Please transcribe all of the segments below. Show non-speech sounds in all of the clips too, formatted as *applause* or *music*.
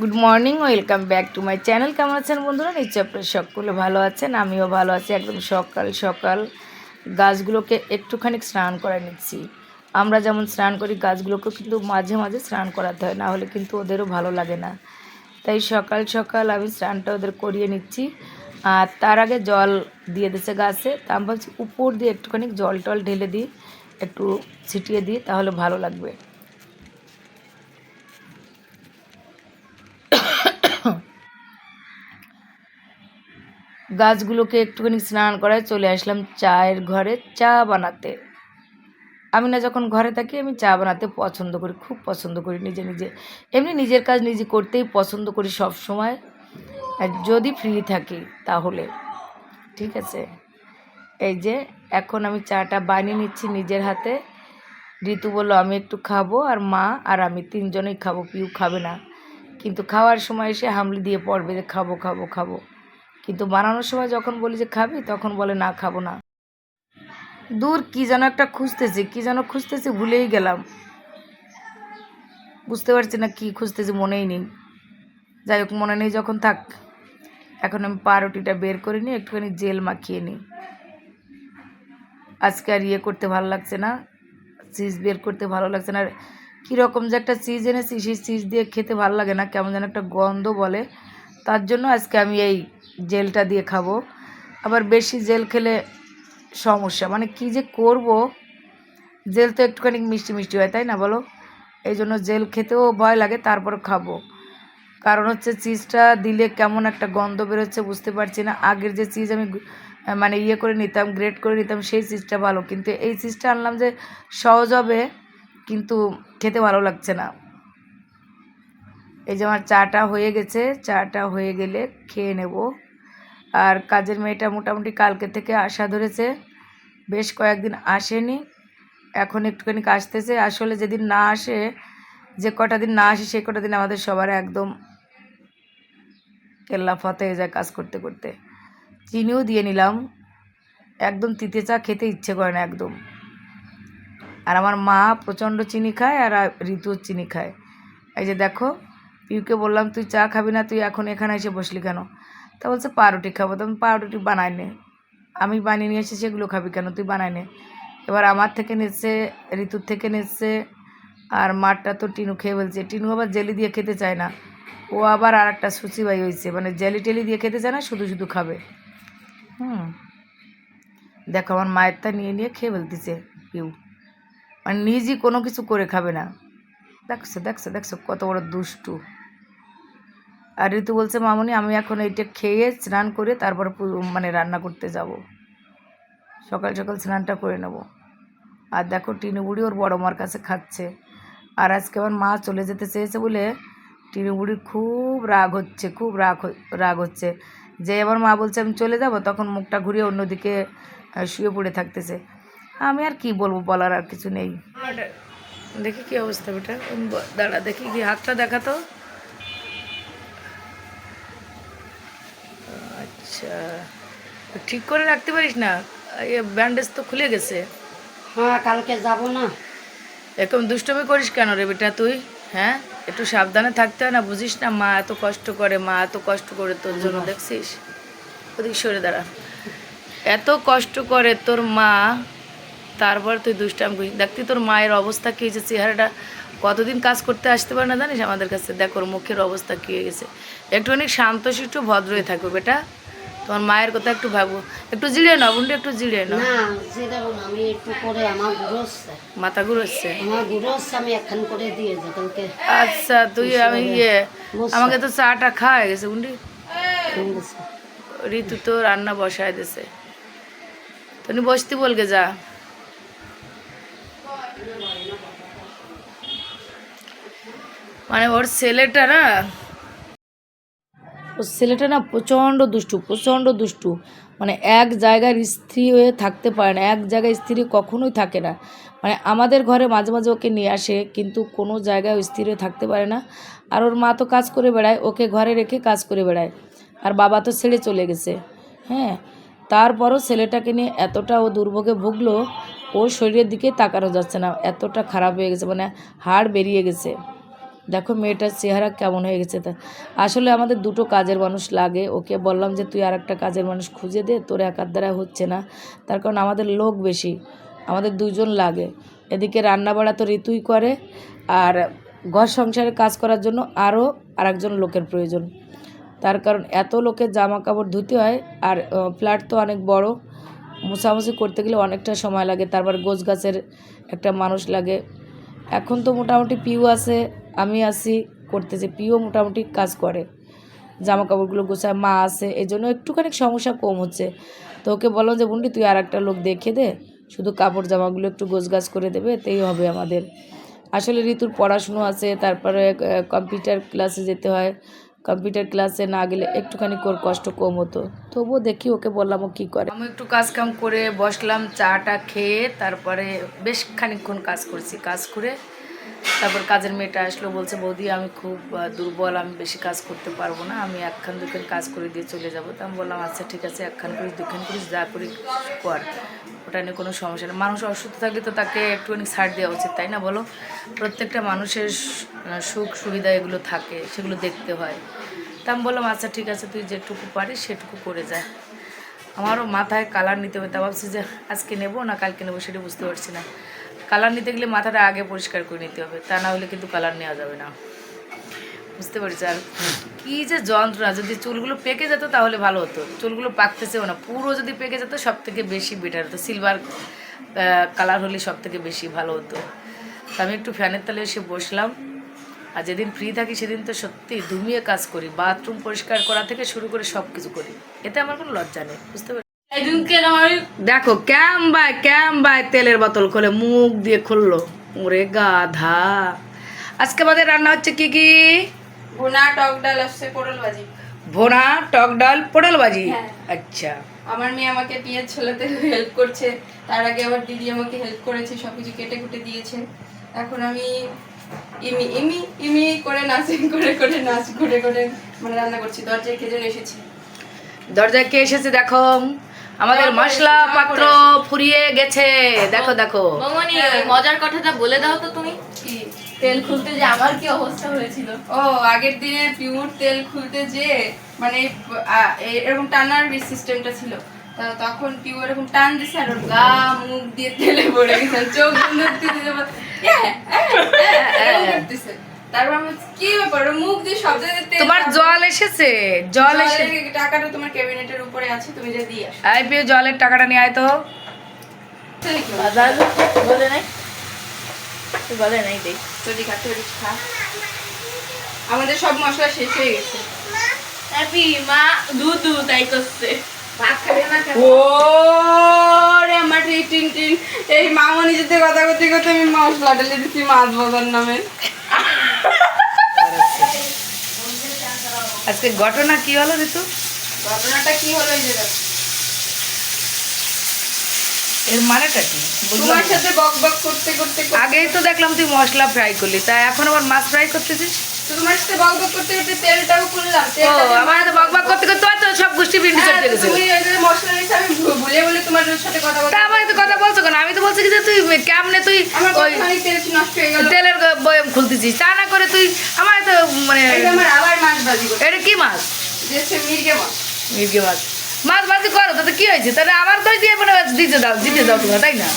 Good morning welcome back to my channel কেমন আছেন বন্ধুরা? নিশ্চয় আপনার সকলে ভালো আছেন, আমিও ভালো আছি। একদম সকাল সকাল গাছগুলোকে একটুখানি স্নান করায় নিচ্ছি। আমরা যেমন স্নান করি গাছগুলোকেও কিন্তু মাঝে মাঝে স্নান করাতে হয়, না হলে কিন্তু ওদেরও ভালো লাগে না। তাই সকাল সকাল আমি স্নানটা ওদের করিয়ে নিচ্ছি। আর তার আগে জল দিয়ে দিচ্ছে গাছে, তা আমি ভাবছি উপর দিয়ে একটুখানি জল টল ঢেলে দিই, একটু ছিটিয়ে দিই, তাহলে ভালো লাগবে। গাছগুলোকে একটুখানি স্নান করায় চলে আসলাম চায়ের ঘরে চা বানাতে। আমি না যখন ঘরে থাকি, আমি চা বানাতে পছন্দ করি, খুব পছন্দ করি নিজে নিজে। এমনি নিজের কাজ নিজে করতেই পছন্দ করি সব সময়। আর যদি ফ্রি থাকি তাহলে, ঠিক আছে? এই যে, এখন আমি চাটা বানিয়ে নিচ্ছি নিজের হাতে। ঋতু বলল, আমি একটু খাব আর মা আর আমি তিনজনেই খাব পিউ খাবে না। কিন্তু খাওয়ার সময় এসে হামলি দিয়ে পড়বে যে, খাব খাব খাব। কিন্তু বানানোর সময় যখন বলি যে খাবি, তখন বলে না, খাব না। দূর কি যেন একটা খুঁজতেছি, কি যেন খুঁজতেছি, ভুলেই গেলাম। বুঝতে পারছি না কি খুঁজতেছি, মনেই নেই। যাই হোক, মনে নেই, যখন থাক। এখন আমি পাউরুটিটা বের করে নিই একটুখানি জেল মাখিয়ে নিই। আজকে আর ইয়ে করতে ভালো লাগছে না, চিজ বের করতে ভালো লাগছে না। আর কীরকম যে একটা চিজ এনেছি, সেই চিজ দিয়ে খেতে ভালো লাগে না, কেমন যেন একটা গন্ধ বলে। তার জন্য আজকে আমি এই জেলটা দিয়ে খাব। আবার বেশি জেল খেলে সমস্যা। মানে কি যে করব? জেল তো একটুখানি মিষ্টি মিষ্টি হয়, তাই না বলো? এই জন্য জেল খেতেও ভয় লাগে, তারপর খাব। কারণ হচ্ছে চিজটা দিলে কেমন একটা গন্ধ বেরোচ্ছে বুঝতে পারছি না। আগের যে চিজ আমি মানে ইয়ে করে নিতাম গ্রেট করে নিতাম, সেই চিজটা ভালো। কিন্তু এই চিজটা আনলাম যে সহজ হবে, কিন্তু খেতে ভালো লাগছে না। এই যে আমার চাটা হয়ে গেছে, চাটা হয়ে গেলে খেয়ে নেব। আর কাজের মেয়েটা মোটামুটি কালকে থেকে আসা ধরেছে, বেশ কয়েকদিন আসেনি, এখন একটুখানি আসতেছে আসলে যেদিন না আসে, যে কটা দিন না আসে সেই কটা দিন আমাদের সবার একদম কেল্লা ফতে হয়ে যায় কাজ করতে করতে। চিনিও দিয়ে নিলাম, একদম তিতে চা খেতে ইচ্ছে করে না একদম। আর আমার মা প্রচণ্ড চিনি খায় আর ঋতুও চিনি খায়। এই যে দেখো পিউকে বললাম, তুই চা খাবি না, তুই এখন এখানে এসে বসলি কেন? তা বলছে, পাউরুটি খাব। তখন পাউরুটি বানাই নে। আমি বানিয়ে নিয়ে এসে সেগুলো খাবি কেন? তুই বানাই নে। এবার আমার থেকে নিচ্ছে, ঋতুর থেকে নিচ্ছে, আর মারটা তো টিনু খেয়ে বলছে টিনু আবার জেলি দিয়ে খেতে চায় না। ও আবার আর একটা সুচিবাই হয়েছে। মানে জেলি টেলি দিয়ে খেতে চায় না, শুধু শুধু খাবে। হুম। দেখো, আমার মায়েরটা নিয়ে নিয়ে খেয়ে ফেলতেছে পিউ। মানে নিজেই কোনো কিছু করে খাবে না। দেখছ দেখছ দেখছ, কত বড় দুষ্টু। আর ঋতু বলছে, মামনি, আমি এখন এইটা খেয়ে স্নান করে তারপর মানে রান্না করতে যাব। সকাল সকাল স্নানটা করে নেব। আর দেখো, টিনু বুড়ি ওর বড় মার কাছে খাচ্ছে। আর আজকে আমার মা চলে যেতে চেয়েছে বলে টিনু বুড়ির খুব রাগ হচ্ছে, খুব রাগ রাগ হচ্ছে। যে আমার মা বলছে, আমি চলে যাব, তখন মুখটা ঘুরিয়ে অন্যদিকে শুয়ে পড়ে থাকতেছে। আমি আর কি বলব বলার আর কিছু নেই। দেখি কি অবস্থা বেটা। দাঁড়া, দেখি কি হাতটা দেখাতো। আচ্ছা। ঠিক করে রাখতে পারিস না? ব্যান্ডেজ তো খুলে গেছে। হ্যাঁ কালকে যাব না। এরকম দুষ্টমি করিস কেন রে বেটা তুই? হ্যাঁ? একটু সাবধানে থাকতে হয় না বুঝিস না? মা এত কষ্ট করে মা এত কষ্ট করে তোর জন্য দেখছিস? ওদিক সরে দাঁড়া। এত কষ্ট করে তোর মা তারপর তুই দুষ্টাম করিস। দেখতি তোর মায়ের অবস্থা কী হয়েছে চেহারাটা কতদিন কাজ করতে আসতে পারে না জানিস আমাদের কাছে? দেখ ওর মুখের অবস্থা কী হয়ে গেছে। একটুখানি শান্তশিষ্ট ভদ্র হয়ে থাকবে বেটা। তোমার মায়ের কথা একটু ভাবো। একটু জিড়ে নাও বুনটা একটু জিড়ে নাও। না না আমি একটু করে আমার মাথা ঘুরোচ্ছে আমার আমি একখান করে দিয়ে যে কালকে। আচ্ছা তুই আমি ইয়ে আমাকে তো চাটা খাওয়া গেছে বুন্ডি। ঋতু তো রান্না বসায় দিছে। তুমি বসতি বলকে যা। মানে ওর ছেলেটা না ছেলেটা না প্রচণ্ড দুষ্টু প্রচণ্ড দুষ্টু। মানে এক জায়গায় স্ত্রী হয়ে থাকতে পারে না, এক জায়গায় স্ত্রী কখনোই থাকে না। মানে আমাদের ঘরে মাঝে মাঝে ওকে নিয়ে আসে, কিন্তু কোনো জায়গায় ও স্থির হয়ে থাকতে পারে না। আর ওর মা তো কাজ করে বেড়ায়, ওকে ঘরে রেখে কাজ করে বেড়ায়। আর বাবা তো ছেড়ে চলে গেছে হ্যাঁ। তারপরও ছেলেটাকে নিয়ে এতটা ও দুর্ভোগে ভুগলো, ওর শরীরের দিকে তাকানো যাচ্ছে না, এতটা খারাপ হয়ে গেছে মানে হাড় বেরিয়ে গেছে। দেখো মেয়েটার চেহারা কেমন হয়ে গেছে তা। আসলে আমাদের দুটো কাজের মানুষ লাগে। ওকে বললাম যে, তুই আর একটা কাজের মানুষ খুঁজে দে, তোর একার দ্বারা হচ্ছে না। তার কারণ আমাদের লোক বেশি, আমাদের দুজন লাগে। এদিকে রান্নাবাড়া তো ঋতুই করে, আর ঘর সংসারে কাজ করার জন্য আরও আরেকজন লোকের প্রয়োজন। তার কারণ এত লোকের জামা কাপড় ধুতে হয়, আর ফ্ল্যাট তো অনেক বড়। মোছামুছি করতে গেলে অনেকটা সময় লাগে। তারপর গোছ গাছের একটা মানুষ লাগে। এখন তো মোটামুটি পিউ আছে আমি আছি করতেছি পিও মোটামুটি কাজ করে। জামা কাপড়গুলো গোছায় মা আছে এই জন্য একটুখানি সমস্যা কম হচ্ছে। তো ওকে বলো যে বুন্ডি তুই আর একটা লোক দেখে দে, শুধু কাপড় জামাগুলো একটু গোছগাছ করে দেবে এতেই হবে আমাদের। আসলে ঋতুর পড়াশুনো আছে, তারপরে কম্পিউটার ক্লাসে যেতে হয়। কম্পিউটার ক্লাসে না গেলে একটুখানি কোর কষ্ট কম হতো। তবুও দেখি ওকে বললাম ও কী করে। আমি একটু কাজ কাম করে বসলাম, চাটা খেয়ে, তারপরে বেশ খানিকক্ষণ কাজ করছি। কাজ করে তারপর কাজের মেয়েটা আসলো, বলছে, বৌদি, আমি খুব দুর্বল, আমি বেশি কাজ করতে পারব না, আমি একখান দুখান কাজ করে দিয়ে চলে যাব। তো আমি বললাম আচ্ছা ঠিক আছে, একখান করিস, দুখান করিস, যা করি কর। ওটা নিয়ে কোনো সমস্যা নেই। মানুষ অসুস্থ থাকলে তো তাকে একটুখানি ছাড় দেওয়া উচিত, তাই না বলো? প্রত্যেকটা মানুষের সুখ, সুবিধা এগুলো থাকে, সেগুলো দেখতে হয়। তা আমি বললাম আচ্ছা ঠিক আছে, তুই যেটুকু পারিস, সেটুকু করে যা। আমারও মাথায় কালার নিতে হবে তা ভাবছি যে আজকে নেব না কালকে নেব, সেটা বুঝতে পারছি না। কালার নিতে গেলে মাথাটা আগে পরিষ্কার করে নিতে হবে, তা না হলে কিন্তু কালার নেওয়া যাবে না। বুঝতে পারছি? আর কী যে যন্ত্রণা, যদি চুলগুলো পেকে যেত তাহলে ভালো হতো। চুলগুলো পাকতেছেও না, পুরো যদি পেকে যেত সব থেকে বেশি বেটার হতো। সিলভার কালার হলে সব থেকে বেশি ভালো হতো। আমি একটু ফ্যানের তলে এসে বসলাম। আর যেদিন ফ্রি থাকি সেদিন তো সত্যি ধুমিয়ে কাজ করি। বাথরুম পরিষ্কার করা থেকে শুরু করে সব কিছু করি। এতে আমার কোনো লজ্জা নেই, বুঝতে পারছি? দেখো ক্যাম বাই ক্যাম বাই তেলের বোতল খোলে মুখ দিয়ে খুললো। ওরে গাধা। আজকে আমাদের রান্না হচ্ছে কি কি? ভুনা টক ডাল আসছে পটল ভাজি। ভোনা টক ডাল পটল ভাজি? হ্যাঁ। আচ্ছা। আমার মেয়ে আমাকে পেঁয়াজ ছোলাতে হেল্প করছে। তার আগে আবার দিদি আমাকে হেল্প করেছে সবকিছু কেটে কুটে দিয়েছে। এখন আমি ইমি ইমি ইমি করে নাচিং করে করে নাচ করে করে মানে রান্না করছি। দরজায় কে এসেছে। দরজায় কে এসেছে দেখো। আমাদের মশলা পাত্র ফুরিয়ে গেছে। দেখো দেখো। মামনি ওই মজার কথাটা বলে দাও তো তুমি। কি? তেল খুলতে যে আমার কি অবস্থা হয়েছিল? ও আগের দিনে পিওর তেল খুলতে যে মানে এরকম টানার সিস্টেমটা ছিল। তা তখন পিওর এরকম টান দিছে আর গা মুখ দিয়ে তেলে পড়ে গেছে। চোখ বন্ধ দিতে যাব করতেছে। তারপর আমি কি ব্যাপার? মুখ দিয়ে সব তোমার জল এসেছে জল এসে টাকাটা তোমার ক্যাবিনেটের উপরে আছে তুমি যে দিয়ে আসো। আইপিও জলের টাকাটা নিয়ে আয় তো। বলে নাই? বলে নাই দেখ। তৈরি খা তৈরি খা। আমাদের সব মশলা শেষ হয়ে গেছে। হ্যাপি মা দুধু তাই করছে। ও রে আমার টিন টিন টিন। এই মামনি কথা করতে করতে আমি মশলা ঢেলে দিচ্ছি মাছ বাজার নামে। আজকে ঘটনা কি হলো ঋতু? ঘটনাটা কি হলো এই যে। এর মানেটা কি? তোমার সাথে বক বক করতে করতে করতে- আগেই তো দেখলাম তুই মশলা ফ্রাই করলি তা এখন আবার মাছ ফ্রাই করতেছিস? তোমার সাথে করতে করতে তেলটাও তেলটা আমার তো বকবক করতে করতে হয়তো সব গোষ্ঠী হ্যাঁ, তো গেছে তুমি ওই যে মশলা নিয়েছো, আমি ভুলে বলে তোমার সাথে কথা তা আমাকে তো কথা বলছো কেন? আমি তো বলছি যে তুই কেমনে তুই আমার ওই কতখানি তেল নষ্ট হয়ে গেল। তেলের বয়ম খুলতেছিস? তা না করে তুই আমার তো মানে আমার আবার মাছ ভাজি এটা কি মাছ? যে মির্গে মাছ। মির্গে মাছ। মাছ ভাজি করো তাতে কি হয়েছে? তাহলে আমার দই দিয়ে মানে দিতে দাও দিতে দাও তোমরা তাই না?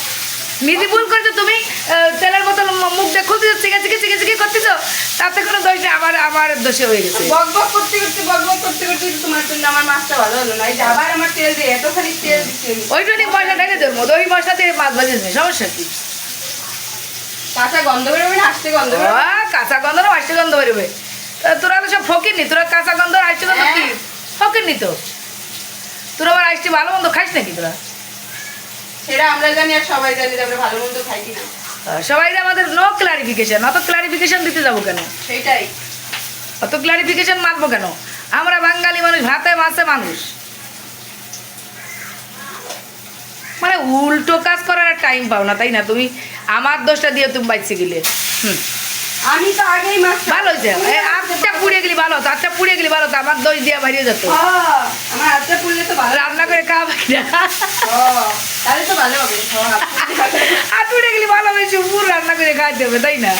নিজে ভুল করেছ তুমি আহ, তেলের বোতল ম- মুখ দিয়ে খুলতেছো চিকে চিকে চিকে চিকে করতেছো তাতে কোনো দোষটা আমার আমার দোষে হয়ে গেছে। বক বক করতে করতে বক বক করতে করতে তোমার জন্য আমার মাছটা ভালো হলো না। এই যে আবার আমার তেল দিয়ে এতখানি তেল দিচ্ছি আমি। ওইটুকুনি মশলা ঢেকে দেবো। ওই মশলা দিয়ে মাছ ভাজি নেই সমস্যা কি? কাঁচা গন্ধ বেরোবে না? আসতে গন্ধ বেরোবে কাঁচা গন্ধ না আষ্টে গন্ধ বেরোবে তোরা তো সব ফকির নি তোরা কাঁচা গন্ধ আর আষ্টে গন্ধ কি? ফকির নি তো। তোরা আবার আইসটি ভালো মন্দ খাইস নাকি তোরা? সেটা আমরা জানি আর সবাই জানি আমরা ভালো মন্দ খাই কিনা। সবাই আমাদের নো ক্লারিফিকেশন অত ক্লারিফিকেশন দিতে যাব কেন? সেটাই অত ক্লারিফিকেশন মানবো কেন? আমরা বাঙালি মানুষ ভাতে মাছে মানুষ। মানে উল্টো কাজ করার টাইম পাও না তাই না? তুমি আমার দোষটা দিয়ে তুমি বাইচে গেলে। হুম। আমি তো আগেই মাছ ভালো হয়েছে। আটটা পুড়ে গেলি ভালো হতো। আটটা পুড়ে গেলি ভালো হতো। আমার দোষ দিয়ে বাড়িয়ে যেত। আমার হাতটা পুড়লে তো ভালো রান্না করে খাওয়া বাকি না। তাহলে তো ভালো হবে। হ্যাঁ, আর পুড়ে গেলি ভালো হয়েছে। পুরো রান্না করে খাইতে হবে তাই না।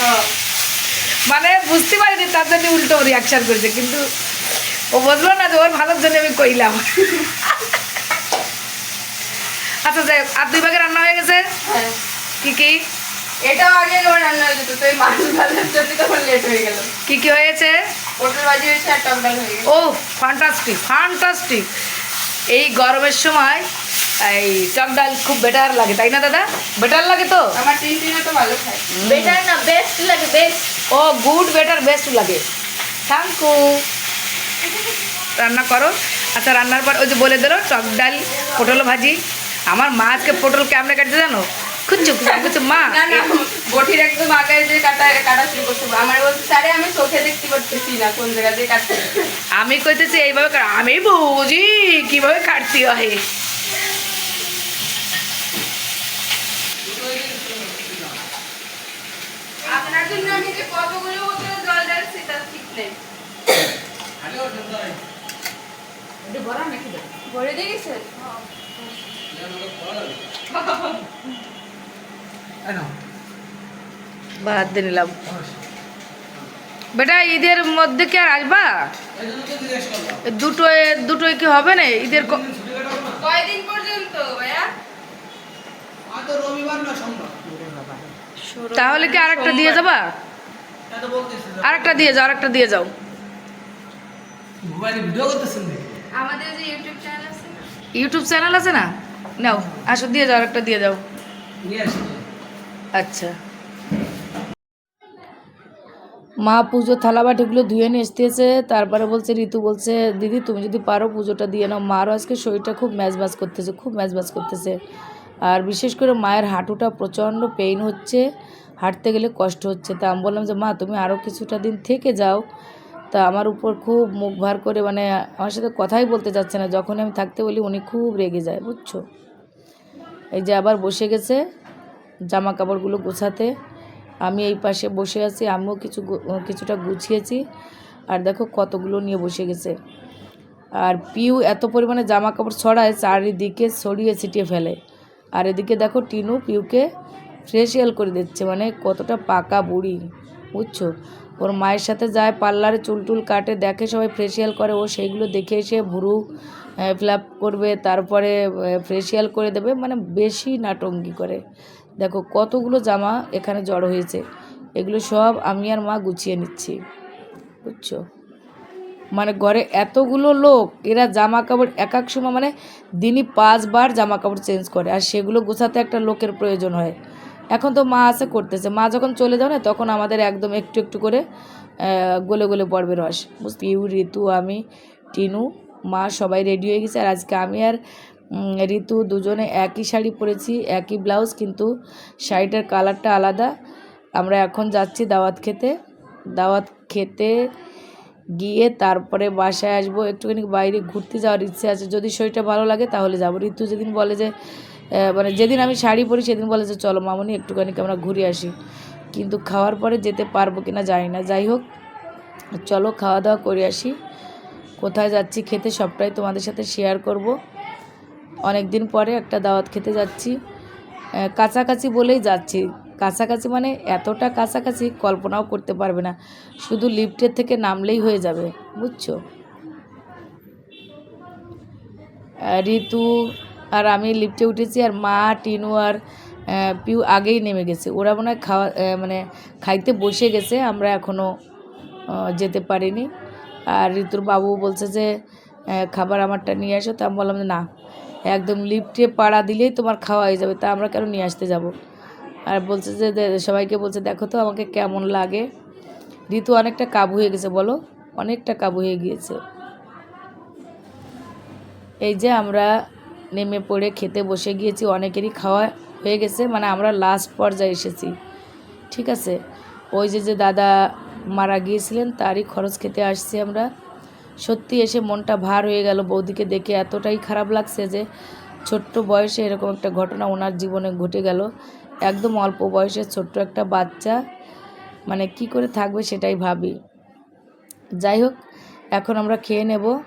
মানে বুঝতে পারিনি তার জন্য উল্টো রিয়াকশন করেছে। কিন্তু ও বুঝলো না যে ওর ভালোর জন্য আমি কইলাম। আচ্ছা যাই আর দুই ভাগে রান্না হয়ে গেছে? হ্যাঁ। কি কি? এটাও আগে একবার রান্না হয়ে যেত তো এই মাছ ভাজার জন্য তখন লেট হয়ে গেল। কি কি হয়েছে? পটল ভাজি হয়েছে আর টক ডাল হয়ে গেছে। ও ফান্টাস্টিক ফান্টাস্টিক এই গরমের সময় এই টক ডাল খুব বেটার লাগে তাই না দাদা? বেটার লাগে তো? আমার টিনটিনে তো ভালো খায়। বেটার না বেস্ট লাগে বেস্ট ও গুড বেটার বেস্ট লাগে। থ্যাংক ইউ রান্না করো। আচ্ছা রান্নার পর ওই যে বলে দিল টক ডাল পটল ভাজি। আমার মা আজকে পটল কেমনে কাটতে জানো? খুঁজছো খুঁজছো মা। না না বটির একদম আগে যে কাটা কাটা শুরু হবে। আমার বলছে স্যারে আমি চোখে দেখতে পারতেছি না কোন জায়গা দিয়ে কাটতে আমি কইতেছি এইভাবে আমি বুঝি কীভাবে কাটতে হয়? আপনার জন্য আমি যে কতগুলো বোতলে জল ঢালছি তার ঠিক নেই। ভরে দিয়ে গেছে? *laughs* বাদ দিয়ে নিলাম। বেটা ঈদের মধ্যে কি আর আসবা? দুটো দুটোই কি হবে না? ঈদের কয়দিন পর্যন্ত তাহলে কি আরেকটা দিয়ে যাবা? আরেকটা দিয়ে যাও আরেকটা দিয়ে যাও। ভিডিও করতেছেন নাকি? আমাদের যে ইউটিউব চ্যানেল আছে না? ইউটিউব চ্যানেল আছে না? নাও আসো দিয়ে যাও আরেকটা দিয়ে যাও। নিয়ে আসি। আচ্ছা। মা পুজো থালা বাটিগুলো ধুয়ে নিয়ে এসতেছে তারপরে বলছে, ঋতু বলছে, দিদি, তুমি যদি পারো পুজোটা দিয়ে নাও। মারও আজকে শরীরটা খুব ম্যাজবাজ করতেছে, খুব ম্যাজবাজ করতেছে। আর বিশেষ করে মায়ের হাঁটুটা প্রচণ্ড পেইন হচ্ছে, হাঁটতে গেলে কষ্ট হচ্ছে। তা আমি বললাম যে, মা, তুমি আরও কিছুটা দিন থেকে যাও। তা আমার উপর খুব মুখ ভার করে মানে আমার সাথে কথাই বলতে চাচ্ছে না। যখন আমি থাকতে বলি, উনি খুব রেগে যায়, বুঝছ? এই যে আবার বসে গেছে। জামা কাপড়গুলো গোছাতে। আমি এই পাশে বসে আছি, আমিও কিছু কিছুটা গুছিয়েছি। আর দেখো কতগুলো নিয়ে বসে গেছে। আর পিউ এত পরিমাণে জামা কাপড় ছড়ায়, চারিদিকে ছড়িয়ে ছিটিয়ে ফেলে। আর এদিকে দেখো টিনু পিউকে ফ্রেশিয়াল করে দিচ্ছে মানে কতটা পাকা বুড়ি, বুঝছ? ওর মায়ের সাথে যায়, পার্লারে চুল টুল কাটে, দেখে সবাই ফ্রেশিয়াল করে, ও সেইগুলো দেখে এসে ভুরু ফ্ল্যাপ করবে, তারপরে ফ্রেশিয়াল করে দেবে মানে বেশি নাটঙ্গি করে। দেখো, কতগুলো জামা এখানে জড়ো হয়েছে। এগুলো সব আমি আর মা গুছিয়ে নিচ্ছি। বুঝছ? মানে ঘরে এতগুলো লোক, এরা জামা কাপড় এক এক সময় মানে দিনই পাঁচবার জামা কাপড় চেঞ্জ করে, আর সেগুলো গোছাতে একটা লোকের প্রয়োজন হয়। এখন তো মা আছে করতেছে। মা যখন চলে যাও না, তখন আমাদের একদম একটু একটু করে গলে গলে পড়বে রস। পিউ ঋতু, আমি, টিনু, মা সবাই রেডি হয়ে গেছে। আর আজকে আমি আর ঋতু দুজনে একই শাড়ি পরেছি, একই ব্লাউজ, কিন্তু শাড়িটার কালারটা আলাদা। আমরা এখন যাচ্ছি দাওয়াত খেতে। দাওয়াত খেতে গিয়ে তারপরে বাসায় আসব। একটুখানি বাইরে ঘুরতে যাওয়ার ইচ্ছে আছে। যদি শরীরটা ভালো লাগে তাহলে যাব। ঋতু যেদিন বলে যে মানে যেদিন আমি শাড়ি পরি সেদিন বলে যে, চলো মামনি, একটুখানি আমরা ঘুরে আসি? কিন্তু খাওয়ার পরে যেতে পারব কিনা জানি না। যাই হোক, চলো খাওয়া দাওয়া করে আসি। কোথায় যাচ্ছি খেতে সবটাই তোমাদের সাথে শেয়ার করব। অনেক দিন পরে একটা দাওয়াত খেতে যাচ্ছি। কাছাকাছি বলেই যাচ্ছি। কাছাকাছি মানে এতটা কাছাকাছি কল্পনাও করতে পারবে না। শুধু লিফটের থেকে নামলেই হয়ে যাবে, বুঝছ? ঋতু আর আমি লিফটে উঠেছি আর মা, টিনু আর পিউ আগেই নেমে গেছে। ওরা মনে হয় খাওয়া মানে খাইতে বসে গেছে, আমরা এখনও যেতে পারিনি। আর ঋতুর বাবু বলছে যে খাবার আমারটা নিয়ে আসো। তা আমি বললাম যে না। একদম লিফটে পাড়া দিলেই তোমার খাওয়া হয়ে যাবে, তা আমরা কেন নিয়ে আসতে যাব? আর বলছে যে সবাইকে বলছে, দেখো তো আমাকে কেমন লাগে। ঋতু অনেকটা কাবু হয়ে গেছে, বলো? অনেকটা কাবু হয়ে গিয়েছে। এই যে আমরা নেমে পড়ে খেতে বসে গিয়েছি, অনেকেরই খাওয়া হয়ে গেছে মানে আমরা লাস্ট পর্যায়ে এসেছি, ঠিক আছে? ওই যে যে দাদা মারা গিয়েছিলেন, তারই খরচ খেতে আসছি আমরা। সত্যি এসে মনটা ভার হয়ে গেল বৌদিকে দেখে। এতটাই খারাপ লাগছে যে ছোট্ট বয়সে এরকম একটা ঘটনা ওনার জীবনে ঘটে গেল। একদম অল্প বয়সের ছোট্ট একটা বাচ্চা। মানে কি করে থাকবে সেটাই ভাবি। যাই হোক, এখন আমরা খেয়ে নেব।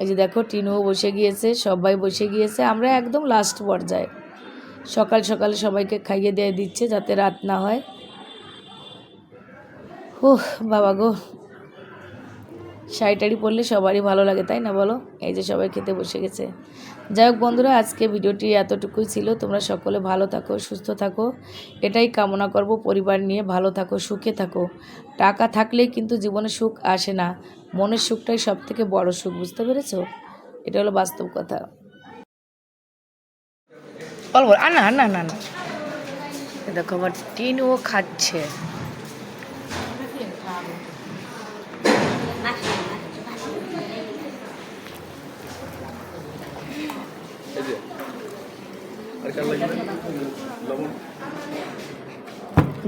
এই যে দেখো, টিনুও বসে গিয়েছে, সবাই বসে গিয়েছে। আমরা একদম লাস্ট পর্যায়ে। সকাল সকালে সবাইকে খাইয়ে দিয়ে দিচ্ছে যাতে রাত না হয়। ওহ বাবা গো। শাড়ি টাড়ি পরলে সবারই ভালো লাগে, তাই না বলো? এই যে সবাই খেতে বসে গেছে। যাই হোক বন্ধুরা, আজকে ভিডিওটি এতটুকুই ছিল। তোমরা সকলে ভালো থাকো, সুস্থ থাকো। এটাই কামনা করব পরিবার নিয়ে। ভালো থাকো, সুখে থাকো। টাকা থাকলেই কিন্তু জীবনে সুখ আসে না। মনের সুখটাই সব থেকে বড় সুখ, বুঝতে পেরেছ? এটা হলো বাস্তব কথা। আর না না না না দেখো, আমার টিনও খাচ্ছে।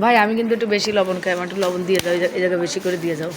ভাই, আমি কিন্তু একটু বেশি লবণ খাই, আমার একটু লবণ দিয়ে দাও, এই জায়গায় বেশি করে দিয়ে যাও।